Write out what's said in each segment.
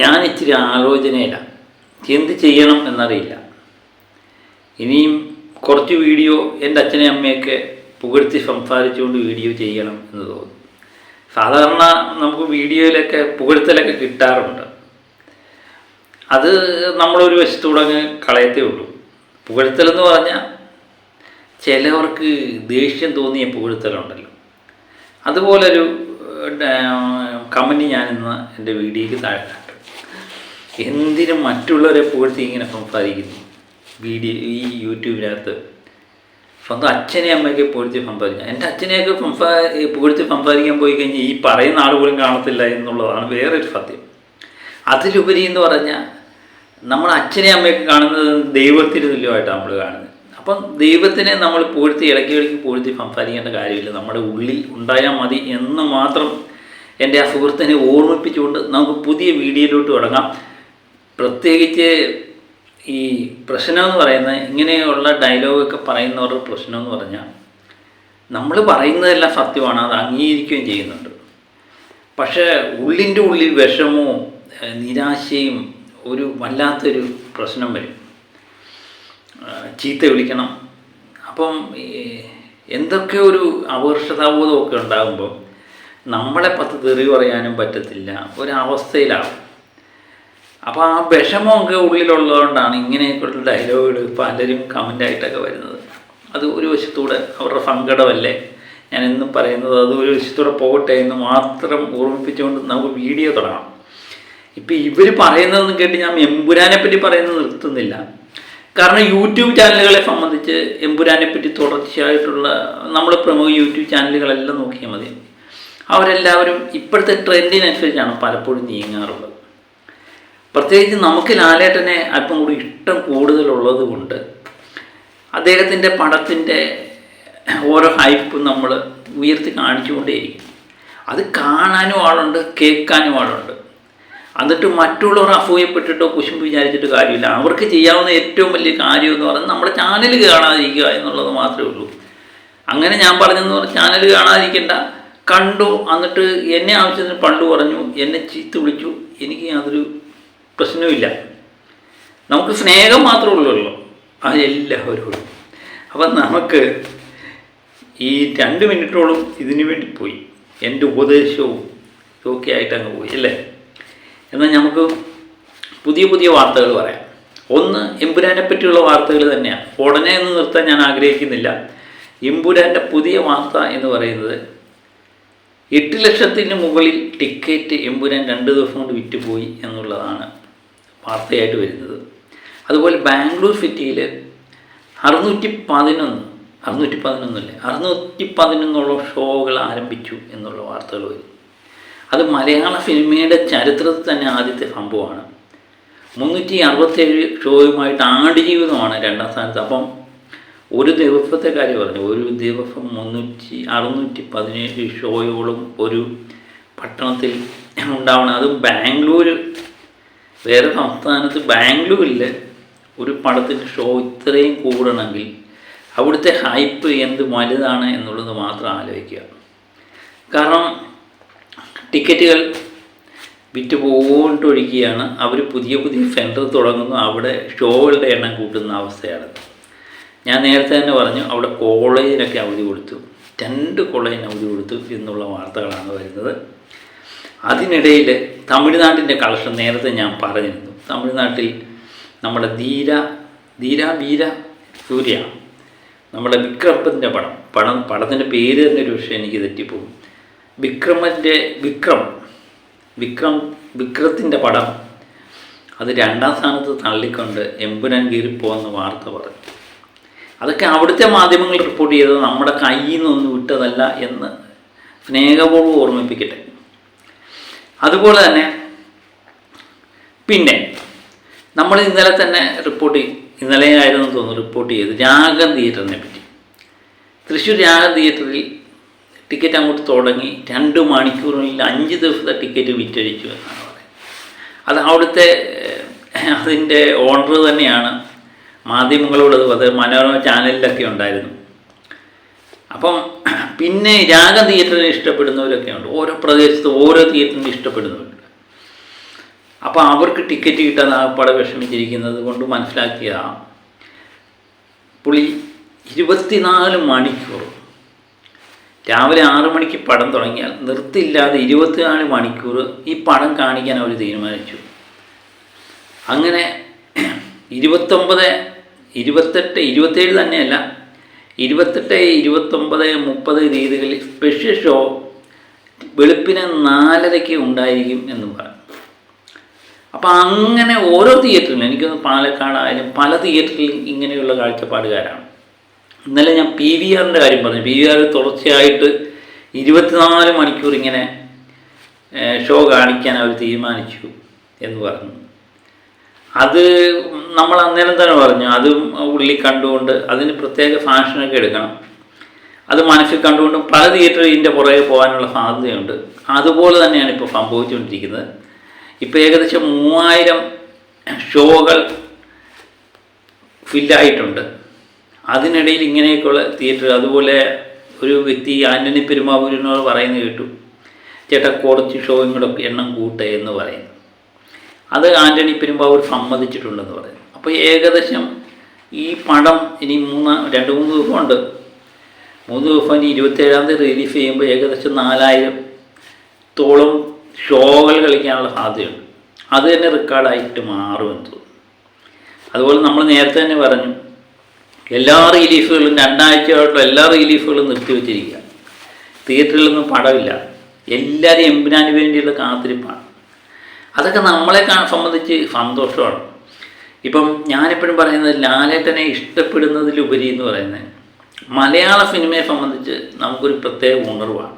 ഞാൻ ഇച്ചിരി ആലോചനയില്ല എന്ത് ചെയ്യണം എന്നറിയില്ല. ഇനിയും കുറച്ച് വീഡിയോ എന്റെ അച്ഛനെ അമ്മയൊക്കെ പുകഴ്ത്തി സംസാരിച്ചുകൊണ്ട് വീഡിയോ ചെയ്യണം എന്ന് തോന്നുന്നു സാധാരണ നമുക്ക് വീഡിയോയിലൊക്കെ പുകഴ്ത്തലൊക്കെ കിട്ടാറുണ്ട്. അത് നമ്മളൊരു വശത്തൂടെ അങ്ങ് കളയത്തേ ഉള്ളൂ. പുകഴ്ത്തലെന്ന് പറഞ്ഞാൽ ചിലവർക്ക് ദേഷ്യം തോന്നിയ പുകഴ്ത്തലുണ്ടല്ലോ. അതുപോലൊരു കമന്റ് ഞാനിന്ന് എന്റെ വീഡിയോയ്ക്ക് താഴെ എന്തിനും മറ്റുള്ളവരെ പുകഴ്ത്തി ഇങ്ങനെ സംസാരിക്കുന്നു. വീഡിയോ ഈ യൂട്യൂബിനകത്ത്. സ്വന്തം അച്ഛനെ അമ്മയൊക്കെ പുകഴ്ത്തി സംസാരിക്കാം എന്റെ അച്ഛനെയൊക്കെ സംസാ പുകഴ്ത്തി സംസാരിക്കാൻ പോയി കഴിഞ്ഞാൽ ഈ പറയുന്ന ആൾ പോലും കാണത്തില്ല എന്നുള്ളതാണ് വേറൊരു സത്യം. അതിലുപരി എന്ന് പറഞ്ഞാൽ നമ്മൾ അച്ഛനെ അമ്മയൊക്കെ കാണുന്നത് ദൈവത്തിന് തുല്യമായിട്ടാണ് നമ്മൾ കാണുന്നത്. അപ്പം ദൈവത്തിനെ നമ്മൾ പൂഴ്ത്തി ഇടയ്ക്ക് ഇടയ്ക്ക് പൂഴ്ത്തി സംസാരിക്കേണ്ട കാര്യമില്ല. നമ്മുടെ ഉള്ളിൽ ഉണ്ടായാൽ മതി എന്ന് മാത്രം എന്റെ ആ സുഹൃത്തിനെ ഓർമ്മിപ്പിച്ചുകൊണ്ട് നമുക്ക് പുതിയ വീഡിയോയിലോട്ട് തുടങ്ങാം. പ്രത്യേകിച്ച് ഈ പ്രശ്നം എന്ന് പറയുന്നത് ഇങ്ങനെയുള്ള ഡയലോഗൊക്കെ പറയുന്നവരുടെ പ്രശ്നം എന്ന് പറഞ്ഞാൽ നമ്മൾ പറയുന്നതെല്ലാം സത്യമാണ് അത് അംഗീകരിക്കുകയും ചെയ്യുന്നുണ്ട്. പക്ഷേ ഉള്ളിന്റെ ഉള്ളിൽ വിഷമവും നിരാശയും ഒരു വല്ലാത്തൊരു പ്രശ്നം വരും. ചീത്ത വിളിക്കണം. അപ്പം എന്തൊക്കെ ഒരു അപകർഷതാബോധമൊക്കെ ഉണ്ടാകുമ്പോൾ നമ്മളെ പത്ത് തെറി പറയാനും പറ്റത്തില്ല. ഒരവസ്ഥയിലാവും. അപ്പോൾ ആ വിഷമമൊക്കെ ഉള്ളിലുള്ളതുകൊണ്ടാണ് ഇങ്ങനെയൊക്കെയുള്ള ഡയലോഗുകൾ പലരും കമന്റായിട്ടൊക്കെ വരുന്നത്. അത് ഒരു വശത്തൂടെ അവരുടെ സങ്കടമല്ലേ? ഞാൻ എന്നും പറയുന്നത് അത് ഒരു വശത്തൂടെ പോകട്ടെ എന്ന് മാത്രം ഓർമ്മിപ്പിച്ചുകൊണ്ട് നമുക്ക് വീഡിയോ തുടങ്ങാം. ഇപ്പം ഇവർ പറയുന്നതെന്ന് കേട്ട് ഞാൻ എമ്പുരാനെ പറ്റി പറയുന്നത് നിർത്തുന്നില്ല. കാരണം യൂട്യൂബ് ചാനലുകളെ സംബന്ധിച്ച് എമ്പുരാനെ പറ്റി തുടർച്ചയായിട്ടുള്ള നമ്മൾ പ്രമുഖ യൂട്യൂബ് ചാനലുകളെല്ലാം നോക്കിയാൽ മതി. അവരെല്ലാവരും ഇപ്പോഴത്തെ ട്രെൻഡിനനുസരിച്ചാണ് പലപ്പോഴും നീങ്ങാറുള്ളത്. പ്രത്യേകിച്ച് നമുക്ക് ലാലേട്ടനെ അല്പം കൂടി ഇഷ്ടം കൂടുതലുള്ളത് കൊണ്ട് അദ്ദേഹത്തിന്റെ പടത്തിന്റെ ഓരോ ഹൈപ്പും നമ്മൾ ഉയർത്തി കാണിച്ചുകൊണ്ടേയിരിക്കും. അത് കാണാനും ആളുണ്ട് കേൾക്കാനും ആളുണ്ട്. എന്നിട്ട് മറ്റുള്ളവർ അസൂയപ്പെട്ടിട്ടോ കുശും വിചാരിച്ചിട്ട് കാര്യമില്ല. അവർക്ക് ചെയ്യാവുന്ന ഏറ്റവും വലിയ കാര്യം എന്ന് പറയുന്നത് നമ്മുടെ ചാനൽ കാണാതിരിക്കുക എന്നുള്ളത് മാത്രമേ ഉള്ളൂ. അങ്ങനെ ഞാൻ പറഞ്ഞെന്ന് പറഞ്ഞാൽ ചാനൽ കാണാതിരിക്കേണ്ട. കണ്ടു എന്നിട്ട് എന്നെ ആവശ്യത്തിന് പണ്ട് പറഞ്ഞു എന്നെ ചീത്ത വിളിച്ചു. എനിക്ക് യാതൊരു പ്രശ്നവുമില്ല. നമുക്ക് സ്നേഹം മാത്രമേ ഉള്ളൂ അതെല്ലാവരോടും. അപ്പം നമുക്ക് ഈ രണ്ട് മിനിറ്റോളം ഇതിനു വേണ്ടി പോയി. എന്റെ ഉപദേശവും ഇതൊക്കെ ആയിട്ട് അങ്ങ് പോയി അല്ലേ? എന്നാൽ നമുക്ക് പുതിയ പുതിയ വാർത്തകൾ പറയാം. ഒന്ന് എമ്പുരാനെ പറ്റിയുള്ള വാർത്തകൾ തന്നെയാണ് ഉടനെ ഒന്ന് നിർത്താൻ ഞാൻ ആഗ്രഹിക്കുന്നില്ല. എമ്പുരാന്റെ പുതിയ വാർത്ത എന്ന് പറയുന്നത് എട്ട് ലക്ഷത്തിന് മുകളിൽ ടിക്കറ്റ് എമ്പുരാൻ രണ്ട് ദിവസം കൊണ്ട് വിറ്റുപോയി എന്നുള്ളതാണ്. വാർത്തയായിട്ട് വരുന്നത്. അതുപോലെ ബാംഗ്ലൂർ സിറ്റിയിൽ അറുന്നൂറ്റി പതിനൊന്ന് അറുന്നൂറ്റി പതിനൊന്നല്ലേ അറുന്നൂറ്റി പതിനൊന്നോളം ഷോകൾ ആരംഭിച്ചു എന്നുള്ള വാർത്തകൾ വരും. അത് മലയാള സിനിമയുടെ ചരിത്രത്തിൽ തന്നെ ആദ്യത്തെ സംഭവമാണ്. മുന്നൂറ്റി അറുപത്തേഴ് ഷോയുമായിട്ട് ആടുജീവിതമാണ് രണ്ടാം സ്ഥാനത്ത്. അപ്പം ഒരു ദിവസത്തെ കാര്യം പറഞ്ഞു ഒരു ദിവസം മുന്നൂറ്റി അറുന്നൂറ്റി പതിനേഴ് ഷോയോളം ഒരു പട്ടണത്തിൽ ഉണ്ടാവണം. അതും ബാംഗ്ലൂർ വേറെ സംസ്ഥാനത്ത് ബാംഗ്ലൂരിൽ ഒരു പടത്തിന്റെ ഷോ ഇത്രയും കൂടണമെങ്കിൽ അവിടുത്തെ ഹൈപ്പ് എന്ത് വലുതാണ് എന്നുള്ളത് മാത്രം ആലോചിക്കുക. കാരണം ടിക്കറ്റുകൾ വിറ്റ് പോകൊണ്ടൊഴിക്കുകയാണ് അവർ പുതിയ പുതിയ സെന്റർ തുടങ്ങുന്നു. അവിടെ ഷോകളുടെ എണ്ണം കൂട്ടുന്ന അവസ്ഥയാണ്. ഞാൻ നേരത്തെ തന്നെ പറഞ്ഞു അവിടെ കോളേജിനൊക്കെ അവധി കൊടുത്തു. രണ്ട് കോളേജിന് അവധി കൊടുത്തു എന്നുള്ള വാർത്തകളാണ് വരുന്നത്. അതിനിടയിൽ തമിഴ്നാട്ടിന്റെ കളക്ഷൻ നേരത്തെ ഞാൻ പറഞ്ഞിരുന്നു. തമിഴ്നാട്ടിൽ നമ്മുടെ ധീര ധീര വീര സൂര്യ നമ്മുടെ വിക്രമത്തിന്റെ പടം. പടം പടത്തിന്റെ പേര് തന്നെ ഒരു പക്ഷേ എനിക്ക് തെറ്റിപ്പോകും. വിക്രമന്റെ വിക്രം വിക്രം വിക്രത്തിന്റെ പടം അത് രണ്ടാം സ്ഥാനത്ത് തള്ളിക്കൊണ്ട് എമ്പുരാൻ കീറിപ്പോകുന്ന വാർത്ത പറഞ്ഞു. അതൊക്കെ അവിടുത്തെ മാധ്യമങ്ങൾ റിപ്പോർട്ട് ചെയ്തത് നമ്മുടെ കയ്യിൽ നിന്നൊന്നും വിട്ടതല്ല എന്ന് സ്നേഹപൂർവം ഓർമ്മിപ്പിക്കട്ടെ. അതുപോലെ തന്നെ പിന്നെ നമ്മൾ ഇന്നലെ തന്നെ റിപ്പോർട്ട് ഇന്നലെ ആയിരുന്നു തോന്നുന്നു റിപ്പോർട്ട് ചെയ്ത് രാഗം തിയേറ്ററിനെ പറ്റി. തൃശ്ശൂർ രാഗം തിയേറ്ററിൽ ടിക്കറ്റ് അങ്ങോട്ട് തുടങ്ങി രണ്ട് മണിക്കൂറിനുള്ളിൽ അഞ്ച് ദിവസത്തെ ടിക്കറ്റ് വിറ്റഴിച്ചു എന്നാണ് പറയുന്നത്. അത് അവിടുത്തെ അതിന്റെ ഓണർ തന്നെയാണ് മാധ്യമങ്ങളോട് അത് മനോരമ ചാനലിലൊക്കെ ഉണ്ടായിരുന്നു. അപ്പം പിന്നെ രാഗ തിയേറ്ററിനെ ഇഷ്ടപ്പെടുന്നവരൊക്കെ ഉണ്ട് ഓരോ പ്രദേശത്ത് ഓരോ തിയേറ്ററിനെ ഇഷ്ടപ്പെടുന്നവരുണ്ട്. അപ്പോൾ അവർക്ക് ടിക്കറ്റ് കിട്ടാൻ ആകപ്പാടെ വിഷമിച്ചിരിക്കുന്നത് കൊണ്ട് മനസ്സിലാക്കിയ പുള്ളി ഇരുപത്തിനാല് മണിക്കൂർ. രാവിലെ ആറു മണിക്ക് പടം തുടങ്ങിയാൽ നിർത്തില്ലാതെ ഇരുപത്തിനാല് മണിക്കൂർ ഈ പടം കാണിക്കാൻ അവർ തീരുമാനിച്ചു. അങ്ങനെ ഇരുപത്തൊമ്പത് ഇരുപത്തെട്ട് ഇരുപത്തേഴ് തന്നെയല്ല ഇരുപത്തെട്ട് ഇരുപത്തൊമ്പത് മുപ്പത് രീതികളിൽ സ്പെഷ്യൽ ഷോ വെളുപ്പിന് നാലരയ്ക്ക് ഉണ്ടായിരിക്കും എന്ന് പറഞ്ഞു അപ്പോൾ അങ്ങനെ ഓരോ തിയേറ്ററിലും എനിക്കൊന്ന് പാലക്കാടായാലും പല തിയേറ്ററിലും ഇങ്ങനെയുള്ള കാഴ്ചപ്പാടുകാരാണ്. ഇന്നലെ ഞാൻ പി വി ആറിന്റെ കാര്യം പറഞ്ഞു. പി വി ആർ തുടർച്ചയായിട്ട് ഇരുപത്തിനാല് മണിക്കൂർ ഇങ്ങനെ ഷോ കാണിക്കാൻ അവർ തീരുമാനിച്ചു എന്ന് പറഞ്ഞു. അത് നമ്മൾ അന്നേരം തന്നെ പറഞ്ഞു അത് ഉള്ളി കണ്ടുകൊണ്ട് അതിന് പ്രത്യേക ഫാഷനൊക്കെ എടുക്കണം. അത് മനസ്സിൽ കണ്ടുകൊണ്ട് പല തിയേറ്റർ ഇതിന്റെ പുറകെ പോകാനുള്ള സാധ്യതയുണ്ട്. അതുപോലെ തന്നെയാണ് ഇപ്പോൾ സംഭവിച്ചുകൊണ്ടിരിക്കുന്നത്. ഇപ്പോൾ ഏകദേശം മൂവായിരം ഷോകൾ ഫില്ലായിട്ടുണ്ട്. അതിനിടയിൽ ഇങ്ങനെയൊക്കെയുള്ള തിയേറ്റർ അതുപോലെ ഒരു വ്യക്തി ആന്റണി പെരുമാവൂരിനോട് പറയുന്നത് കേട്ടു ചേട്ടാ കുറച്ച് ഷോയും കൂടെ എണ്ണം കൂട്ടെ എന്ന് പറയുന്നു. അത് ആന്റണി പെരുമ്പാവൂർ സമ്മതിച്ചിട്ടുണ്ടെന്ന് പറയുന്നു. അപ്പോൾ ഏകദേശം ഈ പടം ഇനി മൂന്ന് രണ്ട് മൂന്ന് ദിവസമുണ്ട് മൂന്ന് ദിവസം ഇനി ഇരുപത്തേഴാം തീയതി റിലീസ് ചെയ്യുമ്പോൾ ഏകദേശം നാലായിരം തോളം ഷോകൾ കളിക്കാനുള്ള സാധ്യതയുണ്ട്. അത് തന്നെ റെക്കോർഡായിട്ട് മാറുമെന്ന് തോന്നുന്നു. അതുപോലെ നമ്മൾ നേരത്തെ തന്നെ പറഞ്ഞു എല്ലാ റിലീഫുകളും രണ്ടാഴ്ചയായിട്ടുള്ള എല്ലാ റിലീഫുകളും നിർത്തിവെച്ചിരിക്കുക തിയേറ്ററിലൊന്നും പടമില്ല. എല്ലാവരും എമ്പുരാന് വേണ്ടിയുള്ള കാത്തിരിപ്പാണ്. അതൊക്കെ നമ്മളെ സംബന്ധിച്ച് സന്തോഷമാണ്. ഇപ്പം ഞാനെപ്പോഴും പറയുന്നത് ലാലേട്ടനെ ഇഷ്ടപ്പെടുന്നതിലുപരി എന്ന് പറയുന്നത് മലയാള സിനിമയെ സംബന്ധിച്ച് നമുക്കൊരു പ്രത്യേക ഉണർവാണ്.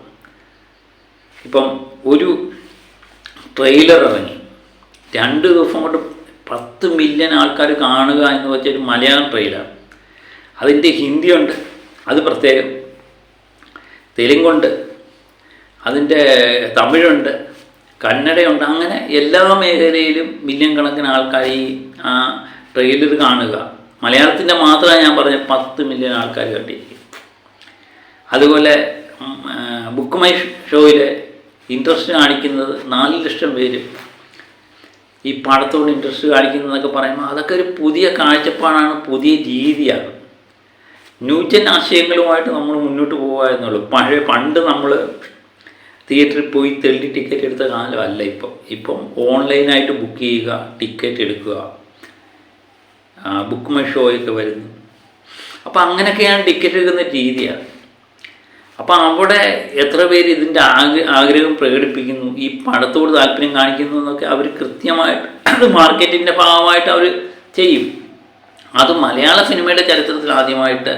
ഇപ്പം ഒരു ട്രെയിലർ ഇറങ്ങി. രണ്ട് ദിവസം കൊണ്ട് പത്ത് മില്യൺ ആൾക്കാർ കാണുക എന്ന് വെച്ചൊരു മലയാളം ട്രെയിലർ അതിന്റെ ഹിന്ദിയുണ്ട് അത് പ്രത്യേകം. തെലുങ്കുണ്ട്. അതിന്റെ തമിഴുണ്ട്. കന്നഡയുണ്ട്. അങ്ങനെ എല്ലാ മേഖലയിലും മില്യൺ കണക്കിന് ആൾക്കാർ ഈ ആ ട്രെയിലർ കാണുക. മലയാളത്തിന്റെ മാത്രമാണ് ഞാൻ പറഞ്ഞ പത്ത് മില്യൺ ആൾക്കാർ കണ്ടിരിക്കും അതുപോലെ ബുക്ക് മൈ ഷോയിലെ ഇൻട്രസ്റ്റ് കാണിക്കുന്നത് നാല് ലക്ഷം പേര്. ഈ പടത്തോട് ഇൻട്രസ്റ്റ് കാണിക്കുന്നതൊക്കെ പറയുമ്പോൾ അതൊക്കെ ഒരു പുതിയ കാഴ്ചപ്പാടാണ് പുതിയ രീതിയാണ്. ന്യൂജൻ ആശയങ്ങളുമായിട്ട് നമ്മൾ മുന്നോട്ട് പോകുക എന്നുള്ളൂ. പഴയ പണ്ട് നമ്മൾ തിയേറ്ററിൽ പോയി തെള്ളി ടിക്കറ്റ് എടുത്ത കാലമല്ല ഇപ്പം. ഇപ്പം ഓൺലൈനായിട്ട് ബുക്ക് ചെയ്യുക ടിക്കറ്റ് എടുക്കുക. ബുക്ക് മൈ ഷോയൊക്കെ വരുന്നു. അപ്പം അങ്ങനെയൊക്കെയാണ് ടിക്കറ്റ് എടുക്കുന്ന രീതിയാണ്. അപ്പം അവിടെ എത്ര പേര് ഇതിന്റെ ആഗ്ര ആഗ്രഹം പ്രകടിപ്പിക്കുന്നു ഈ പടത്തോട് താല്പര്യം കാണിക്കുന്നു എന്നൊക്കെ അവർ കൃത്യമായിട്ട് മാർക്കറ്റിന്റെ ഭാഗമായിട്ട് അവർ ചെയ്യും. അത് മലയാള സിനിമയുടെ ചരിത്രത്തിൽ ആദ്യമായിട്ട്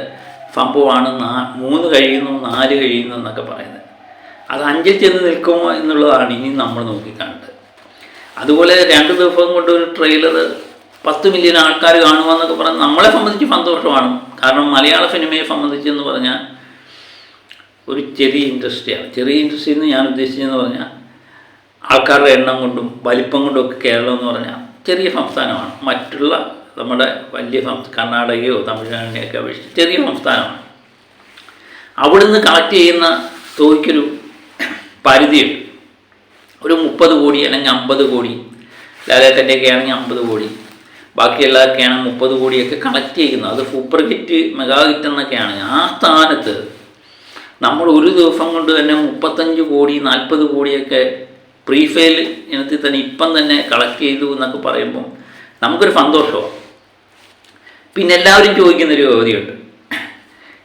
സംഭവമാണ് നാ മൂന്ന് കഴിയുന്നു നാല് കഴിയുന്നു എന്നൊക്കെ പറയുന്നത്. അത് അഞ്ചിൽ ചെന്ന് നിൽക്കുമോ എന്നുള്ളതാണ് ഇനി നമ്മൾ നോക്കിക്കാണേണ്ടത്. അതുപോലെ രണ്ട് ദിവസം കൊണ്ട് ഒരു ട്രെയിലർ പത്ത് മില്യൺ ആൾക്കാർ കാണുമെന്നൊക്കെ പറഞ്ഞാൽ നമ്മളെ സംബന്ധിച്ച് സന്തോഷമാണ്. കാരണം മലയാള സിനിമയെ സംബന്ധിച്ചെന്ന് പറഞ്ഞാൽ ഒരു ചെറിയ ഇൻഡസ്ട്രിയാണ് ചെറിയ ഇൻഡസ്ട്രി എന്ന് ഞാൻ ഉദ്ദേശിച്ചതെന്ന് പറഞ്ഞാൽ ആൾക്കാരുടെ എണ്ണം കൊണ്ടും വലിപ്പം കൊണ്ടും ഒക്കെ കേരളം എന്ന് പറഞ്ഞാൽ ചെറിയ സംസ്ഥാനമാണ്. മറ്റുള്ള നമ്മുടെ വലിയ സംസ്ഥാന കർണാടകയോ തമിഴ്നാടിനെയൊക്കെ അപേക്ഷിച്ച് ചെറിയ സംസ്ഥാനമാണ്. അവിടുന്ന് കളക്ട് ചെയ്യുന്ന തുകയ്ക്കൊരു പരിധിയുണ്ട് ഒരു മുപ്പത് കോടി അല്ലെങ്കിൽ അമ്പത് കോടി ലാലേട്ടന്റെയൊക്കെ ആണെങ്കിൽ അമ്പത് കോടി. ബാക്കിയുള്ളതൊക്കെയാണ് മുപ്പത് കോടിയൊക്കെ കളക്ട് ചെയ്യുന്നത് അത് സൂപ്പർ കിറ്റ് മെഗാ ഹിറ്റ് എന്നൊക്കെയാണ് ആ സ്ഥാനത്ത് നമ്മൾ ഒരു ദിവസം കൊണ്ട് തന്നെ മുപ്പത്തഞ്ച് കോടി നാൽപ്പത് കോടിയൊക്കെ പ്രീഫെയിൽ ഇനത്തിൽ തന്നെ ഇപ്പം തന്നെ കളക്ട് ചെയ്തു എന്നൊക്കെ പറയുമ്പം നമുക്കൊരു സന്തോഷമാണ് പിന്നെ എല്ലാവരും ചോദിക്കുന്നൊരു ചോദ്യമുണ്ട്.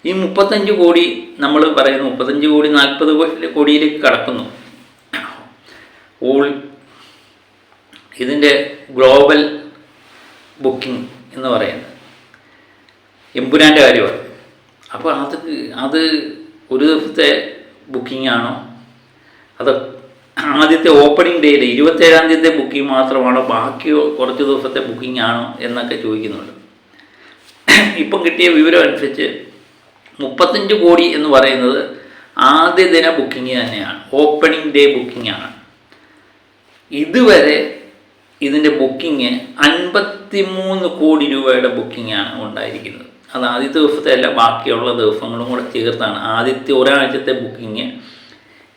ഈ മുപ്പത്തഞ്ച് കോടി നമ്മൾ പറയുന്നു മുപ്പത്തഞ്ച് കോടി നാൽപ്പത് കോടിയിലേക്ക് കടക്കുന്നു. ഓൾ ഇതിന്റെ ഗ്ലോബൽ ബുക്കിംഗ് എന്ന് പറയുന്നത്. എമ്പുരാന്റെ കാര്യമാണ്. അപ്പോൾ അത് അത് ഒരു ദിവസത്തെ ബുക്കിംഗ് ആണോ? അത് ആദ്യത്തെ ഓപ്പണിംഗ് ഡേയിൽ ഇരുപത്തേഴാം തീയതിത്തെ ബുക്കിംഗ് മാത്രമാണോ? ബാക്കി കുറച്ച് ദിവസത്തെ ബുക്കിംഗ് ആണോ? എന്നൊക്കെ ചോദിക്കുന്നുണ്ട്. ഇപ്പം കിട്ടിയ വിവരം അനുസരിച്ച് മുപ്പത്തഞ്ച് കോടി എന്ന് പറയുന്നത് ആദ്യ ദിന ബുക്കിംഗ് തന്നെയാണ്. ഓപ്പണിംഗ് ഡേ ബുക്കിംഗ് ആണ്. ഇതുവരെ ഇതിന്റെ ബുക്കിംഗ് അൻപത്തിമൂന്ന് കോടി രൂപയുടെ ബുക്കിംഗ് ആണ് ഉണ്ടായിരിക്കുന്നത്. അത് ആദ്യത്തെ ദിവസത്തെ അല്ല ബാക്കിയുള്ള ദിവസങ്ങളും കൂടെ ചേർത്താണ് ആദ്യത്തെ ഒരാഴ്ചത്തെ ബുക്കിംഗ്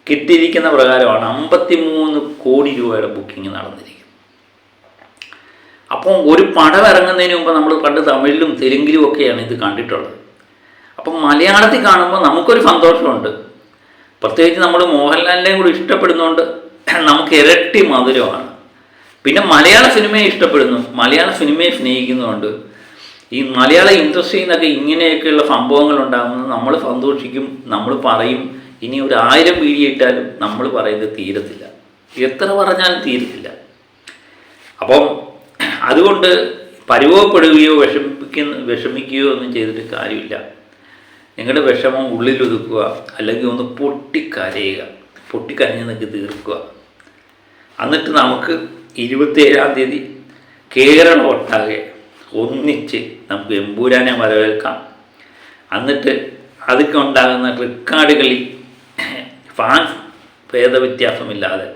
കിട്ടിയിരിക്കുന്ന പ്രകാരമാണ് അമ്പത്തിമൂന്ന് കോടി രൂപയുടെ ബുക്കിംഗ് നടന്നിരിക്കുന്നത്. അപ്പോൾ ഒരു പടം ഇറങ്ങുന്നതിന് മുമ്പ് നമ്മൾ പണ്ട് തമിഴിലും തെലുങ്കിലും ഒക്കെയാണ് ഇത് കണ്ടിട്ടുള്ളത്. അപ്പം മലയാളത്തിൽ കാണുമ്പോൾ നമുക്കൊരു സന്തോഷമുണ്ട്. പ്രത്യേകിച്ച് നമ്മൾ മോഹൻലാലിനെയും കൂടി ഇഷ്ടപ്പെടുന്നതുകൊണ്ട് നമുക്ക് ഇരട്ടി മധുരമാണ്. പിന്നെ മലയാള സിനിമയെ ഇഷ്ടപ്പെടുന്നു മലയാള സിനിമയെ സ്നേഹിക്കുന്നുണ്ട്. ഈ മലയാള ഇൻഡസ്ട്രിയിൽ നിന്നൊക്കെ ഇങ്ങനെയൊക്കെയുള്ള സംഭവങ്ങൾ ഉണ്ടാകുന്നത് നമ്മൾ സന്തോഷിക്കും നമ്മൾ പറയും. ഇനി ഒരു ആയിരം വീഡിയോ ഇട്ടാലും നമ്മൾ പറയുന്നത് തീരത്തില്ല. എത്ര പറഞ്ഞാലും തീരത്തില്ല. അപ്പം അതുകൊണ്ട് പരിഭവപ്പെടുകയോ വിഷമിക്കുന്ന വിഷമിക്കുകയോ ഒന്നും ചെയ്തിട്ട് കാര്യമില്ല. നിങ്ങളുടെ വിഷമം ഉള്ളിലൊതുക്കുക അല്ലെങ്കിൽ ഒന്ന് പൊട്ടിക്കരയുക. പൊട്ടിക്കരഞ്ഞ് നിങ്ങൾക്ക് തീർക്കുക. എന്നിട്ട് നമുക്ക് ഇരുപത്തേഴാം തീയതി കേരളം ഒട്ടാകെ ഒന്നിച്ച് നമുക്ക് എമ്പൂരാനെ വരവേൽക്കാം. എന്നിട്ട് അതൊക്കെ ഉണ്ടാകുന്ന റെക്കാർഡുകളിൽ ഫാൻസ് ഭേദവ്യത്യാസമില്ലാതെ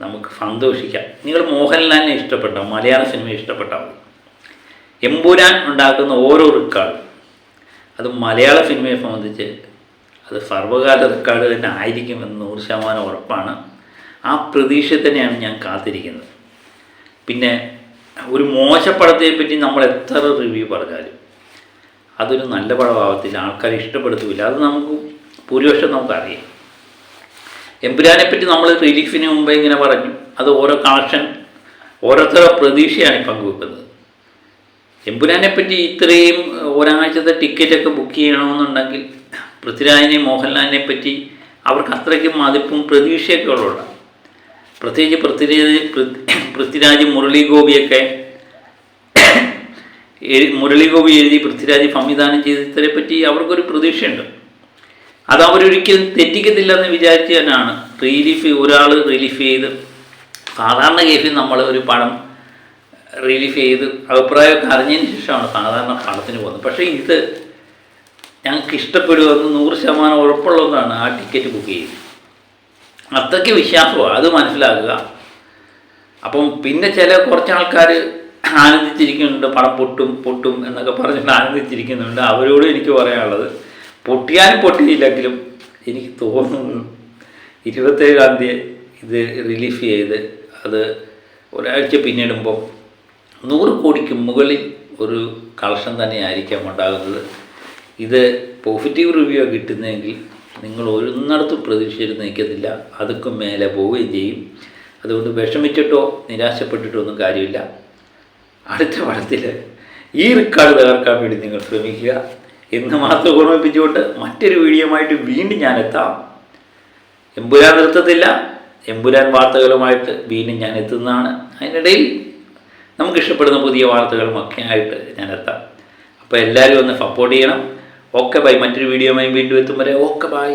നമുക്ക് സന്തോഷിക്കാം. നിങ്ങൾ മോഹൻലാലിനെ ഇഷ്ടപ്പെട്ട മലയാള സിനിമ ഇഷ്ടപ്പെട്ടാൽ മതി എമ്പൂരാൻ ഉണ്ടാക്കുന്ന ഓരോ റെക്കാർഡും അത് മലയാള സിനിമയെ സംബന്ധിച്ച് അത് സർവകാല റെക്കാർഡ് തന്നെ ആയിരിക്കുമെന്ന് നൂറ് ശതമാനം ഉറപ്പാണ്. ആ പ്രതീക്ഷ തന്നെയാണ് ഞാൻ കാത്തിരിക്കുന്നത്. പിന്നെ ഒരു മോശപ്പടത്തെ പറ്റി നമ്മൾ എത്ര റിവ്യൂ പറഞ്ഞാലും അതൊരു നല്ല പടമാവത്തില്ല. ആൾക്കാർ ഇഷ്ടപ്പെടുത്തില്ല. അത് നമുക്ക് ഭൂരിപക്ഷം നമുക്കറിയാം. എമ്പുരാനെ പറ്റി നമ്മൾ റിലീഫിന് മുമ്പേ ഇങ്ങനെ പറഞ്ഞു. അത് ഓരോ കണക്ഷൻ ഓരോരുത്തരുടെ പ്രതീക്ഷയാണ് പങ്കുവെക്കുന്നത്. എമ്പുരാനെ പറ്റി ഇത്രയും ഒരാഴ്ചത്തെ ടിക്കറ്റൊക്കെ ബുക്ക് ചെയ്യണമെന്നുണ്ടെങ്കിൽ പൃഥ്വിരാജിനെയും മോഹൻലാലിനെ പറ്റി അവർക്ക് അത്രയ്ക്കും മതിപ്പും പ്രതീക്ഷയൊക്കെ ഉള്ളതാണ്. പ്രത്യേകിച്ച് പൃഥ്വിരാജ് പൃഥ്- പൃഥ്വിരാജ് മുരളി ഗോപിയൊക്കെ മുരളി ഗോപി എഴുതി പൃഥ്വിരാജ് സംവിധാനം ചെയ്തതിനെ പറ്റി അവർക്കൊരു പ്രതീക്ഷയുണ്ട്. അത് അവരൊരിക്കലും തെറ്റിക്കത്തില്ല എന്ന് വിചാരിച്ച് തന്നെയാണ് റിലീഫ് ഒരാൾ റിലീഫ് ചെയ്ത് സാധാരണ കേസിൽ നമ്മൾ ഒരു പടം റിലീഫ് ചെയ്ത് അഭിപ്രായമൊക്കെ അറിഞ്ഞതിന് ശേഷമാണ് സാധാരണ പണത്തിന് പോകുന്നത്. പക്ഷേ ഇത് ഞങ്ങൾക്ക് ഇഷ്ടപ്പെടുമെന്ന് നൂറ് ശതമാനം ഉറപ്പുള്ളതാണ് ആ ടിക്കറ്റ് ബുക്ക് ചെയ്ത് അത്രയ്ക്ക് വിശ്വാസമാണ് അത് മനസ്സിലാക്കുക. അപ്പം പിന്നെ ചില കുറച്ച് ആൾക്കാർ ആനന്ദിച്ചിരിക്കുന്നുണ്ട് പണം പൊട്ടും പൊട്ടും എന്നൊക്കെ പറഞ്ഞിട്ട് ആനന്ദിച്ചിരിക്കുന്നുണ്ട്. അവരോട് എനിക്ക് പറയാനുള്ളത് പൊട്ടിയാലും പൊട്ടിയില്ലെങ്കിലും എനിക്ക് തോന്നുന്നു ഇരുപത്തേഴാം തീയതി ഇത് റിലീഫ് ചെയ്ത് അത് ഒരാഴ്ച പിന്നിടുമ്പോൾ നൂറ് കോടിക്ക് മുകളിൽ ഒരു കളക്ഷൻ തന്നെയായിരിക്കാം ഉണ്ടാകുന്നത്. ഇത് പോസിറ്റീവ് റിവ്യൂ കിട്ടുന്നതെങ്കിൽ നിങ്ങൾ ഒരിടത്തും പ്രതീക്ഷിച്ചിട്ട് നിൽക്കത്തില്ല. അതൊക്കെ മേലെ പോവുകയും ചെയ്യും. അതുകൊണ്ട് വിഷമിച്ചിട്ടോ നിരാശപ്പെട്ടിട്ടോ ഒന്നും കാര്യമില്ല. അടുത്ത പടത്തിൽ ഈ റെക്കാർഡ് തകർക്കാൻ വേണ്ടി നിങ്ങൾ ശ്രമിക്കുക. എന്ന് മാത്രം ഓർമ്മിപ്പിച്ചുകൊണ്ട് മറ്റൊരു വീഡിയോയുമായിട്ട് വീണ്ടും ഞാൻ എത്താം. എമ്പുരാൻ നിർത്തത്തില്ല. എമ്പുരാൻ വാർത്തകളുമായിട്ട് വീണ്ടും ഞാൻ എത്തുന്നതാണ്. അതിനിടയിൽ നമുക്ക് ഇഷ്ടപ്പെടുന്ന പുതിയ വാർത്തകളും ഒക്കെ ആയിട്ട് ഞാൻ എത്താം. അപ്പോൾ എല്ലാവരും ഒന്ന് സപ്പോർട്ട് ചെയ്യണം. ഓക്കെ ബൈ മറ്റൊരു വീഡിയോയുമായി വീണ്ടും എത്തും വരെ. Okay bye